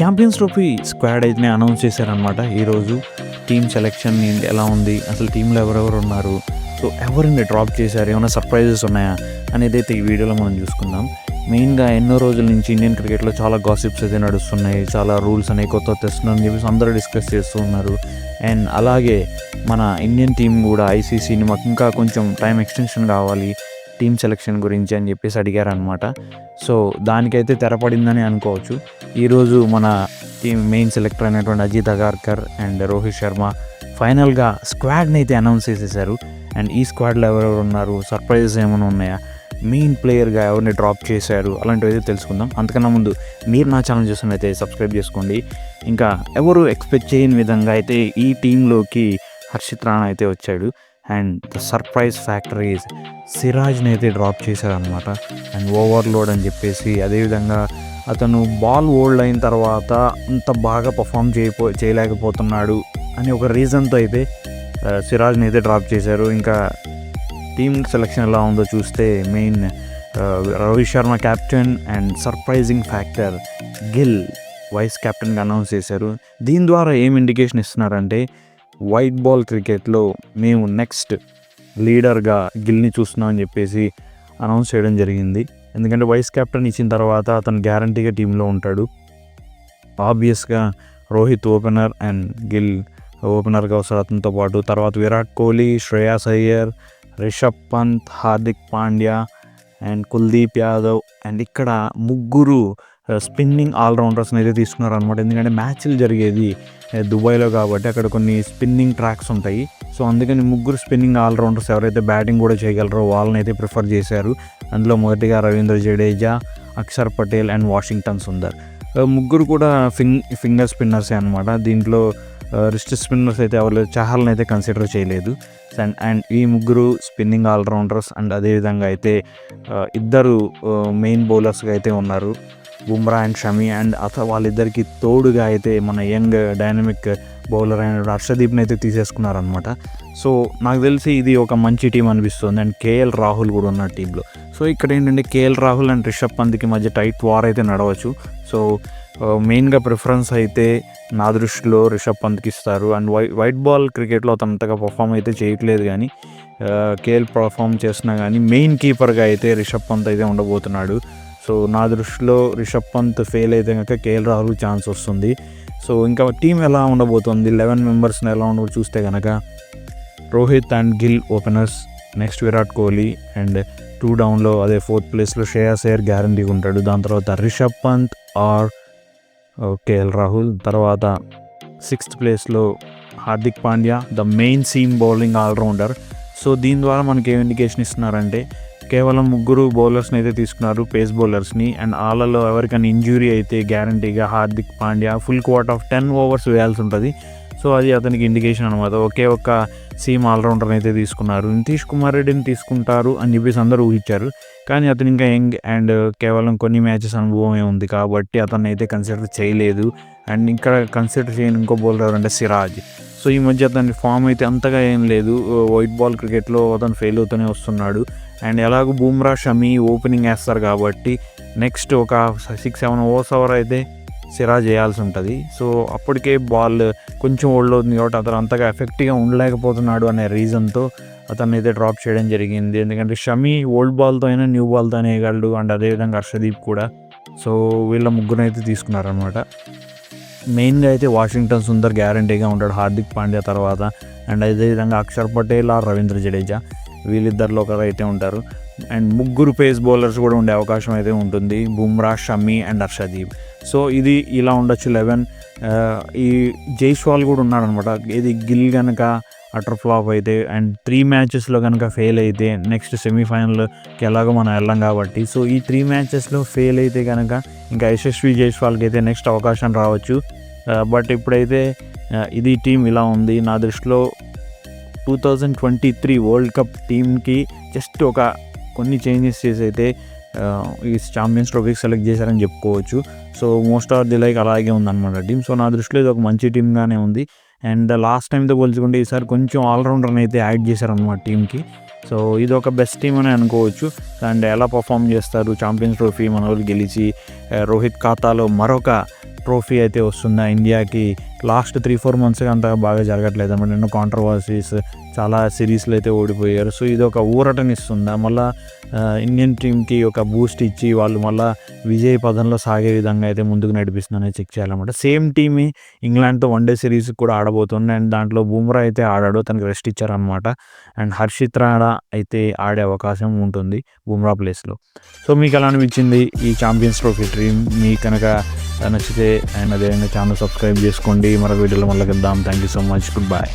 Champions trophy squad అయితే announce చేశారనమాట ఈరోజు టీమ్ సెలెక్షన్ ఎలా ఉంది అసలు టీంలో ఎవరెవరు ఉన్నారు సో ఎవరిని డ్రాప్ చేశారు ఏమైనా సర్ప్రైజెస్ ఉన్నాయా అనేది అయితే ఈ వీడియోలో మనం చూసుకుందాం. మెయిన్గా ఎన్నో రోజుల నుంచి ఇండియన్ క్రికెట్లో చాలా గాసిప్స్ అయితే నడుస్తున్నాయి చాలా రూల్స్ అనేవి కొత్త తెస్తున్నారని చెప్పేసి అందరూ డిస్కస్ చేస్తూ ఉన్నారు. అండ్ అలాగే మన ఇండియన్ టీం కూడా ఐసీసీని మాకు ఇంకా కొంచెం టైం ఎక్స్టెన్షన్ కావాలి టీమ్ సెలెక్షన్ గురించి అని చెప్పేసి అడిగారనమాట సో దానికైతే తెరపడిందని అనుకోవచ్చు. ఈరోజు మన టీం మెయిన్ సెలెక్టర్ అయినటువంటి అజిత్ అగార్కర్ అండ్ రోహిత్ శర్మ ఫైనల్గా స్క్వాడ్ని అయితే అనౌన్స్ చేసేసారు. అండ్ ఈ స్క్వాడ్లో ఎవరెవరు ఉన్నారు? సర్ప్రైజెస్ ఏమైనా ఉన్నాయా? మెయిన్ ప్లేయర్గా ఎవరిని డ్రాప్ చేశారు? అలాంటివి అయితే తెలుసుకుందాం. అంతకన్నా ముందు మీరు నా ఛానల్ చూస్తున్నైతే సబ్స్క్రైబ్ చేసుకోండి. ఇంకా ఎవరు ఎక్స్పెక్ట్ చేయని విధంగా అయితే ఈ టీంలోకి హర్షిత్ రాణా అయితే వచ్చాడు. అండ్ ద సర్ప్రైజ్ ఫ్యాక్టరీస్ సిరాజ్ని అయితే డ్రాప్ చేశారనమాట అండ్ ఓవర్లోడ్ అని చెప్పేసి అదేవిధంగా అతను బాల్ ఓల్డ్ అయిన తర్వాత అంత బాగా పర్ఫామ్ చేయపో చేయలేకపోతున్నాడు అని ఒక రీజన్తో అయితే సిరాజ్ని అయితే డ్రాప్ చేశారు. ఇంకా టీమ్ సెలెక్షన్ ఎలా ఉందో చూస్తే main Rohit Sharma captain and surprising factor Gill vice క్యాప్టెన్గా announce చేశారు. దీని ద్వారా ఏం ఇండికేషన్ ఇస్తున్నారంటే వైట్ బాల్ క్రికెట్లో మేము నెక్స్ట్ లీడర్గా గిల్ని చూస్తున్నామని చెప్పేసి అనౌన్స్ చేయడం జరిగింది. ఎందుకంటే వైస్ కెప్టెన్ ఇచ్చిన తర్వాత అతను గ్యారంటీగా టీంలో ఉంటాడు. ఆబ్వియస్గా రోహిత్ ఓపెనర్ అండ్ గిల్ ఓపెనర్గా వస్తారు అతనితో పాటు. తర్వాత విరాట్ కోహ్లీ శ్రేయాస్ అయ్యర్ రిషబ్ పంత్ హార్దిక్ పాండ్యా అండ్ కుల్దీప్ యాదవ్. అండ్ ఇక్కడ ముగ్గురు స్పిన్నింగ్ ఆల్రౌండర్స్ని అయితే తీసుకున్నారు అనమాట ఎందుకంటే మ్యాచ్లు జరిగేది దుబాయ్లో కాబట్టి అక్కడ కొన్ని స్పిన్నింగ్ ట్రాక్స్ ఉంటాయి. సో అందుకని ముగ్గురు స్పిన్నింగ్ ఆల్రౌండర్స్ ఎవరైతే బ్యాటింగ్ కూడా చేయగలరో వాళ్ళని అయితే ప్రిఫర్ చేశారు. అందులో మొదటిగా రవీంద్ర జడేజా అక్షర్ పటేల్ అండ్ వాషింగ్టన్ సుందర్. ముగ్గురు కూడా ఫింగ్ ఫింగర్ స్పిన్నర్సే అనమాట దీంట్లో రిస్ట్ స్పిన్నర్స్ అయితే ఎవరు చహల్ని అయితే కన్సిడర్ చేయలేదు. అండ్ అండ్ ఈ ముగ్గురు స్పిన్నింగ్ ఆల్రౌండర్స్ అండ్ అదేవిధంగా అయితే ఇద్దరు మెయిన్ బౌలర్స్గా అయితే ఉన్నారు. బుమ్రా అండ్ షమి అండ్ అత వాళ్ళిద్దరికి తోడుగా అయితే మన యంగ్ డైనమిక్ బౌలర్ అయిన హర్షదీప్ని అయితే తీసేసుకున్నారనమాట సో నాకు తెలిసి ఇది ఒక మంచి టీం అనిపిస్తుంది. అండ్ కేఎల్ రాహుల్ కూడా ఉన్న టీంలో. సో ఇక్కడ ఏంటంటే కేఎల్ రాహుల్ అండ్ రిషబ్ పంత్కి మధ్య టైట్ వార్ అయితే నడవచ్చు. సో మెయిన్గా ప్రిఫరెన్స్ అయితే నా దృష్టిలో రిషబ్ పంత్కి ఇస్తారు. అండ్ వై వైట్ బాల్ క్రికెట్లో అతను అంతగా పర్ఫామ్ అయితే చేయట్లేదు కానీ కేఎల్ పర్ఫామ్ చేసినా కానీ మెయిన్ కీపర్గా అయితే రిషబ్ పంత్ అయితే ఉండబోతున్నాడు. సో నా దృష్టిలో రిషబ్ పంత్ ఫెయిల్ అయితే కనుక కేఎల్ రాహుల్ ఛాన్స్ వస్తుంది. సో ఇంకా టీం ఎలా ఉండబోతుంది? లెవెన్ మెంబర్స్ని ఎలా ఉండబో చూస్తే కనుక Rohit and Gill openers next Virat Kohli and two డౌన్లో అదే ఫోర్త్ ప్లేస్లో శ్రేయాస్ అయ్యర్ గ్యారంటీగా ఉంటాడు. దాని తర్వాత రిషబ్ పంత్ ఆర్ కేఎల్ రాహుల్. తర్వాత సిక్స్త్ ప్లేస్లో Hardik Pandya the main seam bowling allrounder so దీని ద్వారా మనకి ఏం ఇండికేషన్ ఇస్తున్నారంటే కేవలం ముగ్గురు బౌలర్స్ని అయితే తీసుకున్నారు పేస్ బౌలర్స్ని. అండ్ వాళ్ళలో ఎవరికైనా ఇంజురీ అయితే గ్యారంటీగా Hardik Pandya full quota of ten overs వేయాల్సి ఉంటుంది. సో అది అతనికి ఇండికేషన్ అనమాట ఒకే ఒక్క సీమ్ ఆల్రౌండర్ని అయితే తీసుకున్నారు. నితీష్ కుమార్ రెడ్డిని తీసుకుంటారు అని చెప్పేసి అందరూ ఊహించారు. కానీ అతను ఇంకా యంగ్ అండ్ కేవలం కొన్ని మ్యాచెస్ అనుభవమే ఉంది కాబట్టి అతన్ని అయితే కన్సిడర్ చేయలేదు. అండ్ ఇక్కడ కన్సిడర్ చేయని ఇంకో బౌలర్ అంటే సిరాజ్. సో ఈ మధ్య అతని ఫామ్ అయితే అంతగా ఏం లేదు. వైట్ బాల్ క్రికెట్లో అతను ఫెయిల్ అవుతూనే వస్తున్నాడు. అండ్ ఎలాగో బూమ్రా షమీ ఓపెనింగ్ వేస్తారు కాబట్టి నెక్స్ట్ ఒక సిక్స్ సెవెన్ ఓవర్స్ ఓవర్ అయితే సిరాజ్ చేయాల్సి ఉంటుంది. సో అప్పటికే బాల్ కొంచెం ఓల్డ్ అవుతుంది కాబట్టి అతను అంతగా ఎఫెక్టివ్గా ఉండలేకపోతున్నాడు అనే రీజన్తో అతన్ని అయితే డ్రాప్ చేయడం జరిగింది. ఎందుకంటే షమీ ఓల్డ్ బాల్తో అయినా న్యూ బాల్తో వేయగలడు అండ్ అదేవిధంగా హర్షదీప్ కూడా. సో వీళ్ళ ముగ్గురు అయితే తీసుకున్నారనమాట మెయిన్గా అయితే వాషింగ్టన్ సుందర్ గ్యారంటీగా ఉంటాడు హార్దిక్ పాండ్యా తర్వాత అండ్ అదేవిధంగా అక్షర్ పటేల్ ఆర్ రవీంద్ర జడేజా. వీళ్ళిద్దరిలో ఒకరు అయితే ఉంటారు. అండ్ ముగ్గురు పేస్ బౌలర్స్ కూడా ఉండే అవకాశం అయితే ఉంటుంది. బుమ్రా షమీ అండ్ హర్షదీప్ సో ఇది ఇలా ఉండొచ్చు లెవెన్. ఈ జైస్వాల్ కూడా ఉన్నాడనమాట. ఇది గిల్ కనుక అటర్ ఫ్లాప్ అయితే అండ్ త్రీ మ్యాచెస్లో కనుక ఫెయిల్ అయితే నెక్స్ట్ సెమీఫైనల్కి ఎలాగో మనం వెళ్ళాం కాబట్టి. సో ఈ త్రీ మ్యాచెస్లో ఫెయిల్ అయితే కనుక ఇంకా యశస్వి జైస్వాల్కి అయితే నెక్స్ట్ అవకాశం రావచ్చు. బట్ ఇప్పుడైతే ఇది టీం ఇలా ఉంది. నా దృష్టిలో two thousand twenty three world cup టీంకి జస్ట్ ఒక కొన్ని చేంజెస్ చేసి అయితే ఈ ఛాంపియన్స్ ట్రోఫీకి సెలెక్ట్ చేశారని చెప్పుకోవచ్చు. So most of the like అలాగే ఉందన్నమాట టీం సో నా దృష్టిలో ఇది ఒక మంచి టీమ్గానే ఉంది. అండ్ లాస్ట్ టైంతో పోల్చుకుంటే ఈసారి కొంచెం ఆల్రౌండర్ని అయితే యాడ్ చేశారనమాట టీంకి సో ఇది ఒక బెస్ట్ టీం అని అనుకోవచ్చు. అండ్ ఎలా పర్ఫామ్ చేస్తారు? ఛాంపియన్స్ ట్రోఫీ మన వాళ్ళు గెలిచి రోహిత్ ఖాతాలో మరొక ట్రోఫీ అయితే వస్తుందా ఇండియాకి? లాస్ట్ త్రీ ఫోర్ మంత్స్గా అంత బాగా జరగట్లేదు అనమాట. ఎన్నో కాంట్రవర్సీస్ చాలా సిరీస్లు అయితే ఓడిపోయారు. సో ఇది ఒక ఊరటనిస్తుందా మళ్ళీ ఇండియన్ టీమ్కి ఒక బూస్ట్ ఇచ్చి వాళ్ళు మళ్ళీ విజయ పదంలో సాగే విధంగా అయితే ముందుకు నడిపిస్తుందని చెక్ చేయాలన్నమాట. సేమ్ టీమే ఇంగ్లాండ్తో వన్డే సిరీస్ కూడా ఆడబోతుంది. అండ్ దాంట్లో బూమ్రా అయితే ఆడాడు తనకి రెస్ట్ ఇచ్చారనమాట అండ్ హర్షిత్ రాణా అయితే ఆడే అవకాశం ఉంటుంది బూమ్రా ప్లేస్లో సో మీకు ఎలా అనిపించింది ఈ ఛాంపియన్స్ ట్రోఫీ డ్రీమ్ మీకు కనుక నచ్చితే అండ్ అదేవిధంగా ఛానల్ సబ్స్క్రైబ్ చేసుకోండి. మరొక వీడియోలో మళ్ళీ కలుద్దాం. Thank you so much good bye